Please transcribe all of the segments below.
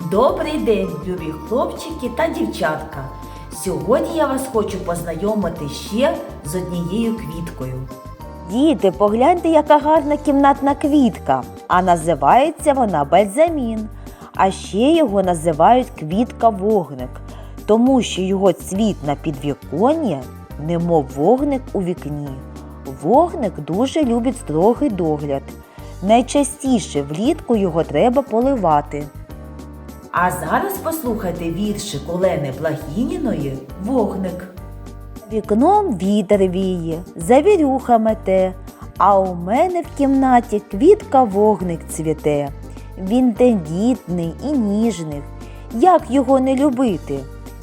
Добрий день, любі хлопчики та дівчатка. Сьогодні я вас хочу познайомити ще з однією квіткою. Діти, погляньте, яка гарна кімнатна квітка, а називається вона бальзамін. А ще його називають квітка вогник, тому що його цвіт на підвіконні, немов вогник у вікні. Вогник дуже любить строгий догляд. Найчастіше влітку його треба поливати. А зараз послухайте віршик Олени Благініної Вогник. Вікном вітер віє, завірюха мете, а у мене в кімнаті квітка вогник цвіте. Він тендітний і ніжний. Як його не любити?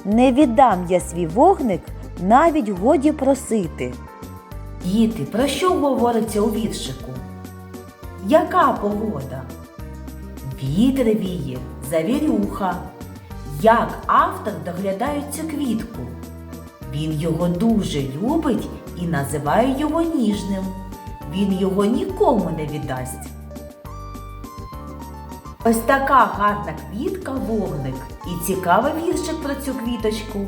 Не віддам я свій вогник, навіть годі просити. Діти, про що говориться у віршику? Яка погода? Вітер віє, завірюха. Як автор доглядає цю квітку? Він його дуже любить і називає його ніжним. Він його нікому не віддасть. Ось така гарна квітка вогник і цікавий віршик про цю квіточку.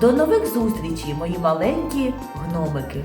До нових зустрічей, мої маленькі гномики!